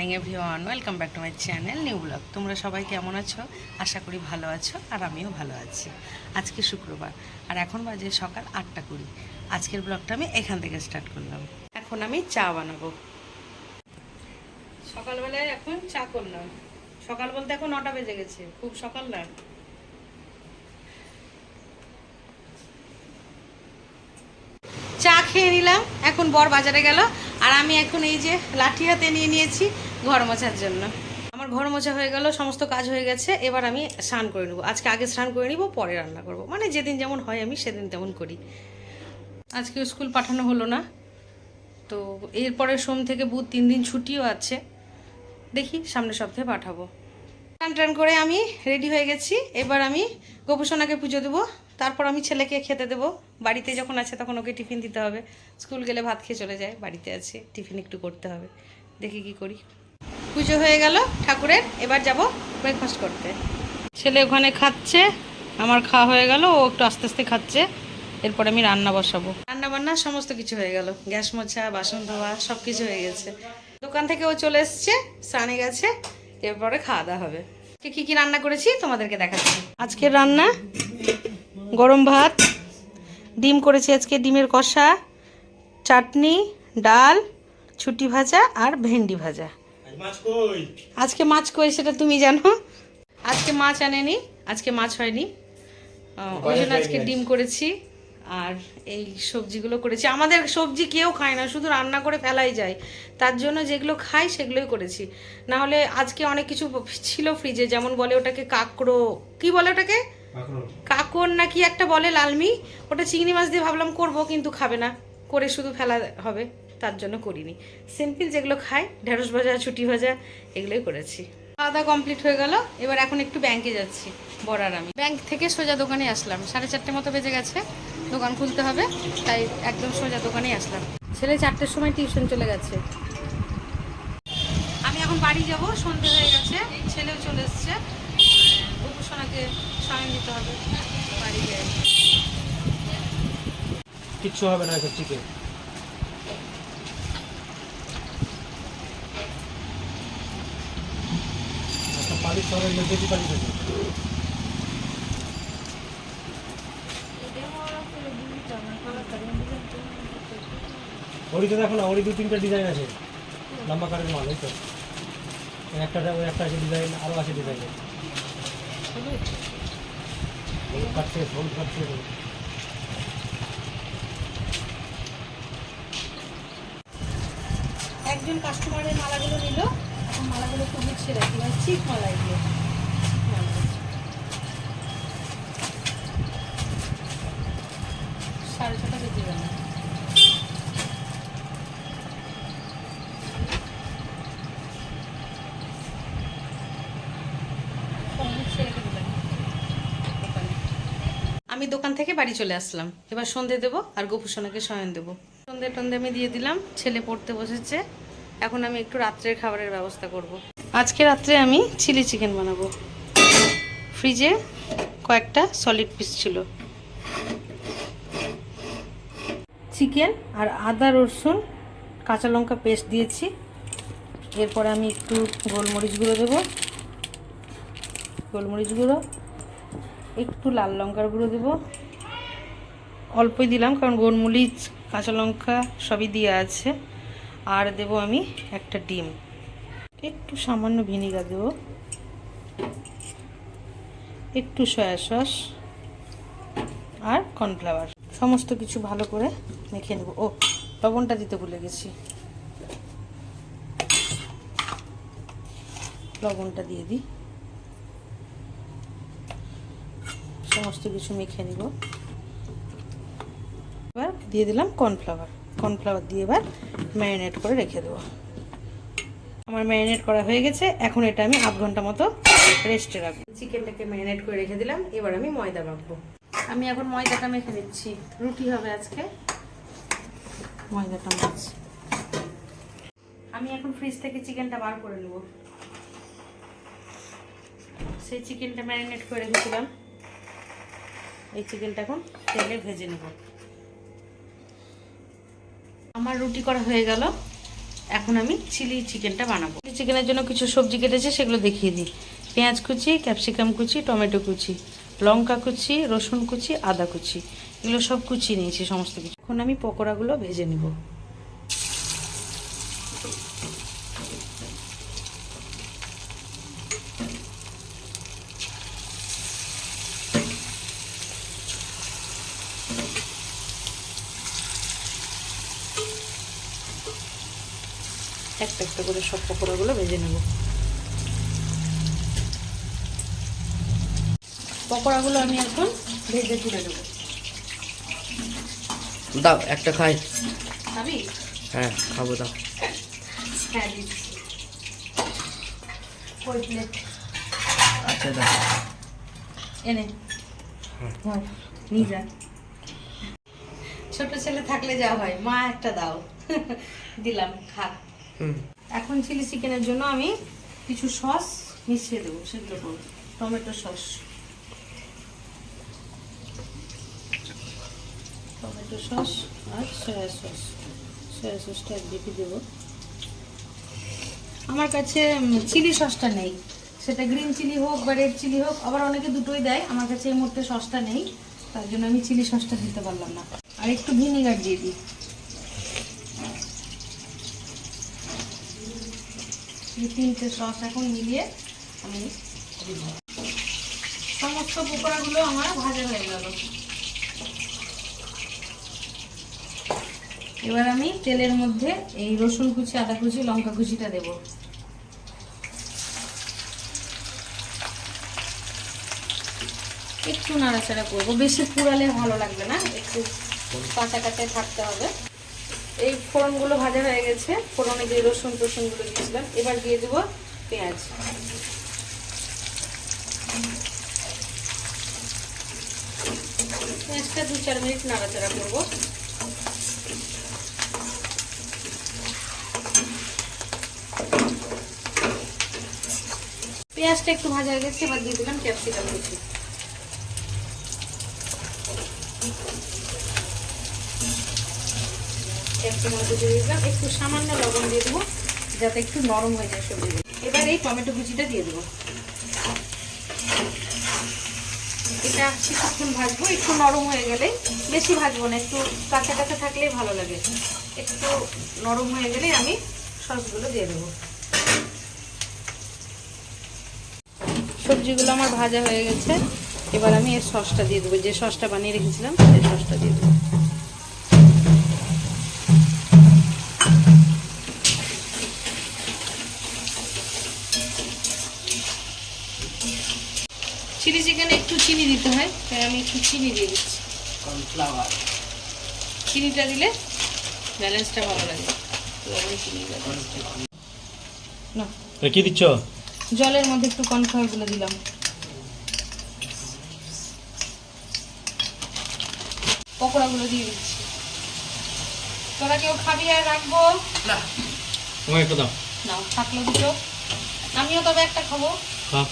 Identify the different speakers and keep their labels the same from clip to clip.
Speaker 1: Morning everyone welcome back to my channel new blog তোমরা সবাই কেমন আছো? আশা করি ভালো আছো, আর আমিও ভালো আছি। আজকে শুক্রবার, আর এখন বাজে সকাল আটটা কুড়ি। আজকের ব্লগটা আমি এখান থেকে স্টার্ট করলাম। এখন আমি চা বানাবো। সকালবেলায় এখন চা করলাম। সকাল বলতে এখন নটা বেজে গেছে। খুব সকাল না? চা খেয়ে নিলাম। এখন বর বাজারে গেল। আর আমি এখন এই যে লাঠি হাতে নিয়ে নিয়েছি ঘর মোছার জন্য। আমার ঘর মোছা হয়ে গেল, সমস্ত কাজ হয়ে গেছে, এবার আমি স্নান করে নেব। আজকে আগে স্নান করে নিব, পরে রান্না করব। মানে যেদিন যেমন হয় আমি সেদিন তেমন করি। আজকে স্কুল পাঠানো হলো না, তো এরপরে সোম থেকে বুধ তিন দিন ছুটিও আছে। দেখি সামনের সপ্তাহে পাঠাবো। টান টান করে আমি রেডি হয়ে গেছি। এবার আমি গোপুসোনাকে পুজো দেবো। তারপর আমি ছেলেকে খেতে দেবো। বাড়িতে যখন আছে তখন ওকে টিফিন দিতে হবে। স্কুল গেলে ভাত খেয়ে চলে যায়, বাড়িতে আছে, টিফিন একটু করতে হবে। দেখি কি করি। পুজো হয়ে গেল ঠাকুরের, এবার যাব ব্রেকফাস্ট করতে। ছেলে ওখানে খাচ্ছে, আমার খাওয়া হয়ে গেল, ও একটু আস্তে আস্তে খাচ্ছে, এরপর আমি রান্না বসাবো। রান্না বান্না সমস্ত কিছু হয়ে গেল। গ্যাস মোছা, বাসন ধোয়া সব কিছু হয়ে গেছে। দোকান থেকে ও চলে এসছে, স্নানে গেছে, এরপরে খাওয়া দাওয়া হবে। কি কি রান্না করেছি তোমাদেরকে দেখাচ্ছি। আজকের রান্না গরম ভাত ডিম করেছি আজকে ডিমের কষা চাটনি ডাল ছুটি ভাজা আর ভেন্ডি ভাজা। আজকে মাছ কই সেটা তুমি জানো? আজকে মাছ আনেনি আজকে মাছ হয়নি। ওই জন্য আজকে ডিম করেছি আর এই সবজিগুলো করেছি। আমাদের সবজি কেউ খায় না শুধু রান্না করে ফেলাই যায়। তার জন্য যেগুলো খাই সেগুলোই করেছি। না হলে আজকে অনেক কিছু ছিল ফ্রিজে যেমন বলে ওটাকে কাঁকড়ো কি বলে ওটাকে? কাকর না কি একটা বলে লালমি? ওটা চিংড়ি মাছ দিয়ে ভাবলাম করব, কিন্তু খাবে না। করে শুধু ফেলা হবে, তার জন্য করিনি। সিম্পল যেগুলো খাই, ঢেঁড়স ভাজা, ছুটি ভাজা, এগুলোই করেছি। খাওয়া কমপ্লিট হয়ে গেল, এবার এখন একটু ব্যাংকে যাচ্ছি বড়ার আমি। ব্যাংক থেকে সোজা দোকানে আসলাম, সাড়ে চারটে মতো বেজে গেছে, দোকান খুলতে হবে, তাই একদম সোজা দোকানেই আসলাম। ছেলে চারটের সময় টিউশন চলে গেছে। আমি এখন বাড়ি যাব, সন্ধে হয়ে গেছে, ছেলেও চলে এসছে স্বয়ং দিতে হবে। বাড়ি গিয়ে।
Speaker 2: কিচ্ছু হবে না এসব চিকেন পালিশ সবাই বেশি পালিশ আছে ওরিতে দেখো না ওরি দু তিনটা ডিজাইন আছে। লম্বা কারের মাল ওই তো। একটা একটা আছে ডিজাইন আরও আছে ডিজাইন
Speaker 1: একজন কাস্টমারের মালাগুলো নিল এখন মালাগুলো খুবই ছেড়ে। মানে চিক মালা এগুলো। সাড়ে ছটা বেজে গেল সব গুছিয়ে রেখে দিলাম দোকানে। আমি দোকান থেকে বাড়ি চলে আসলাম। এবার সন্ধে দেবো আর গোপুসোনাকে শয়ন দেবো। সন্ধে টন্ধে আমি দিয়ে দিলাম, ছেলে পড়তে বসেছে। এখন আমি একটু রাত্রের খাবারের ব্যবস্থা করব। আজকে রাত্রে আমি চিলি চিকেন বানাবো। ফ্রিজে কয়েকটা সলিড পিস ছিল। চিকেন আর আদা, রসুন, কাঁচা লঙ্কা পেস্ট দিয়েছি। এরপরে আমি একটু গোলমরিচ গুঁড়ো দেবো। গোলমরিচ গুঁড়ো একটু লাল লঙ্কার গুঁড়ো দেবো। অল্পই দিলাম, কারণ গোলমরিচ, কাঁচা লঙ্কা সবই দিয়ে আছে। আর দেবো আমি একটা ডিম। একটু সামান্য ভিনিগার দেবো। একটু সয়া সস আর কর্নফ্লাওয়ার। সমস্ত কিছু ভালো করে মেখে নেব। ও, লবণটা দিতে ভুলে গেছি। লবণটা দিয়ে দিই। সমস্ত কিছু মেখে নিব। এবার দিয়ে দিলাম কর্নফ্লাওয়ার। কর্নফ্লাওয়ার দিয়ে এবার ম্যারিনেট করে রেখে দেবো। আমার ম্যারিনেট করা হয়ে গেছে। এখন এটা আমি আধ ঘণ্টা মতো রেস্টে রাখব। চিকেনটাকে ম্যারিনেট করে রেখে দিলাম। এবার আমি ময়দা মাখবো। আমি এখন ময়দাটা মেখে নিচ্ছি। রুটি হবে আজকে। ময়দাটা মাখছি। আমি এখন ফ্রিজ থেকে চিকেনটা বার করে নেব। সেই চিকেনটা ম্যারিনেট করে রেখেছিলাম এই চিকেনটা এখন তেলে ভেজে নেব। আমার রুটি করা হয়ে গেল। এখন আমি চিলি চিকেনটা বানাবো। চিলি চিকেনের জন্য কিছু সবজি কেটেছে, সেগুলো দেখিয়ে দিই। পেঁয়াজ কুচি, ক্যাপসিকাম কুচি, টমেটো কুচি, লঙ্কা কুচি, রসুন কুচি, আদা কুচি। এগুলো সব কুচি নিয়েছি, সমস্ত কিছু। এখন আমি পকোড়াগুলো ভেজে নিব। একটা একটা করে সব পকোড়াগুলো ভেজে নেব। পকোড়াগুলো আমি এখন ভেজে তুলে দেবো
Speaker 3: দাও একটা খাই।
Speaker 1: খাবি?
Speaker 3: হ্যাঁ খাব দাও।
Speaker 1: হ্যাঁ প্লেট
Speaker 3: আচ্ছা দাও।
Speaker 1: এনে। ধর, নিয়ে যা। ছোট ছেলে থাকলে যা হয় মা একটা দাও। দিলাম খা। এখন চিলি চিকেনের জন্য আমি কিছু সস মিশিয়ে দেবো, সেগুলো করব। Tomato sauce. টমেটো সস আর সয়া সস। সয়া সসটা দিকে দেবো। আমার কাছে চিলি সসটা নেই। সেটা গ্রিন চিলি হোক বা রেড চিলি হোক, আবার অনেকে দুটোই দেয়। আমার কাছে এই মুহূর্তে সসটা নেই। তার জন্য আমি চিলি সসটা দিতে পারলাম না। আর একটু ভিনেগার দিয়ে দিই। এই তিনটে সস এখন মিলিয়ে আমি সমস্ত পকোড়াগুলো আমার ভাজা হয়ে গেল। এবার আমি তেলের মধ্যে এই রসুন কুচি, আদা কুচি, লঙ্কা কুচিটা দেব। একটু নাড়াচাড়া করব। বেশি পুরালে ভালো লাগবে না, একটু কাঁচা কাঁচায় থাকতে হবে। এই ফোড়নগুলো ভাজা হয়ে গেছে। ফোড়নে যে রসুন টসুনগুলো দিয়েছিলাম, এবার দিয়ে দেবো পেঁয়াজ। পেঁয়াজটা দু চার মিনিট নাড়াচাড়া করব। পেঁয়াজটা একটু ভাজা হয়ে গেছে, এবার দিয়ে দিলাম ক্যাপসিকাম কুচি। একটু সামান্য লবণ দিয়ে দেবো, যাতে একটু নরম হয়ে যায় সবজি। এবার এই টমেটো কুচিটা দিয়ে দেবো। এটা কিছুক্ষণ ভাজবো, একটু নরম হয়ে গেলে বেশি ভাজবো না, একটু কাঁচা কাঁচা থাকলেই ভালো লাগে। একটু নরম হয়ে গেলে আমি সসগুলো দিয়ে দেবো। সবজিগুলো আমার ভাজা হয়ে গেছে। এবার আমি এর সসটা দিয়ে দেবো, যে সসটা বানিয়ে রেখেছিলাম, সেই সসটা দিয়ে দেবো। চিকেনে একটু চিনি দিতে হয় তাই আমি একটু চিনি দিয়ে দিচ্ছি।
Speaker 3: কর্নফ্লাওয়ার
Speaker 1: চিনিটা দিলে ব্যালেন্সটা ভালো লাগে। না।
Speaker 2: কি দিচ্ছ?
Speaker 1: জলের মধ্যে একটু কর্নফ্লাওয়ারগুলো দিলাম। পকোড়াগুলো দিয়ে দিচ্ছি। তোরা কেউ খাবি আর রাখব? না।
Speaker 2: তোমার একটু দাও।
Speaker 1: নাও থাকল দুটো। আমিও তবে একটা খাব।
Speaker 2: খাও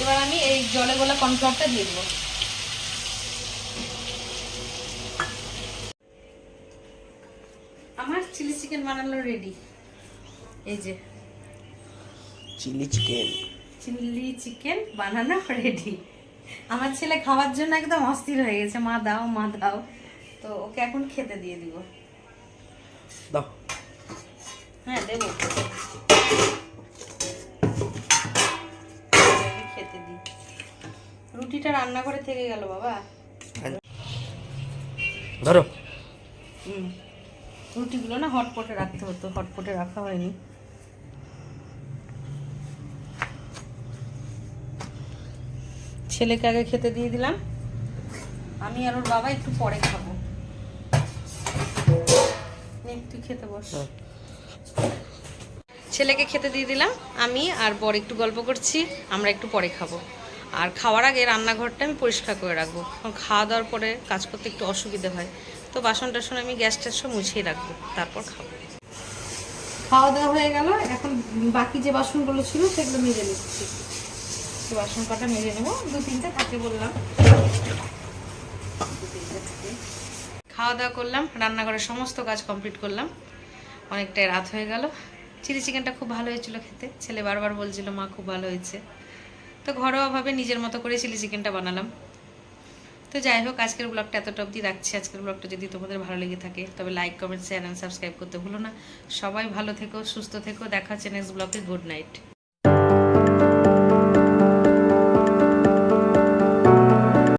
Speaker 1: এবার আমি এই জলে গোলা কর্নফ্লাওয়ারটা দিয়ে দেবো। আমার চিলি চিকেন বানানো রেডি এই যে।
Speaker 3: Chilli chicken.
Speaker 1: চিলি চিকেন বানানো রেডি আমার ছেলে খাওয়ার জন্য একদম অস্থির হয়ে গেছে। মা দাও মা দাও। তো ওকে এখন খেতে দিয়ে দিব।
Speaker 3: দাও।
Speaker 1: হ্যাঁ দেবো। খেতে দিই। রুটিটা রান্নাঘরে থেকে গেল বাবা।
Speaker 3: ধরো।
Speaker 1: হুম। রুটিগুলো না হটপটে রাখতে হতো হটপটে রাখা হয়নি। ছেলেকে আগে খেতে দিয়ে দিলাম। আমি আর ওর বাবা একটু পরে খাব। তুই খেতে বস।
Speaker 3: হ্যাঁ।
Speaker 1: ছেলেকে খেতে দিয়ে দিলাম আমি আর বর একটু গল্প করছি আমরা একটু পরে খাব। আর খাওয়ার আগে রান্নাঘরটা আমি পরিষ্কার করে রাখব কারণ খাওয়া দাওয়ার পরে কাজ করতে একটু অসুবিধা হয়। তো বাসন টাসন আমি গ্যাস ট্যাস সব মুছিয়ে রাখব তারপর খাব। খাওয়া দাওয়া হয়ে গেল এখন বাকি যে বাসনগুলো ছিল সেগুলো মেজে নিচ্ছি। বাসন কটা মেজে নেব দু তিনটে থাকে বললাম। দু তিনটে থাকে। খাওয়া দাওয়া করলাম রান্নাঘরের সমস্ত কাজ কমপ্লিট করলাম। অনেকটাই রাত হয়ে গেল। চিলি চিকেনটা খুব ভালো হয়েছিল খেতে। ছেলে বারবার বলছিল, মা, খুব ভালো হয়েছে। তো ঘরোয়াভাবে নিজের মতো করে চিলি চিকেনটা বানালাম। তো যাই হোক, আজকের ব্লগটা এতটা অবধি রাখছি। আজকের ব্লগটা যদি তোমাদের ভালো লেগে থাকে, তবে like, comment share and subscribe করতে ভুলো না। সবাই ভালো থেকো, সুস্থ থেকো। দেখা হচ্ছে নেক্সট ব্লগে। Good night.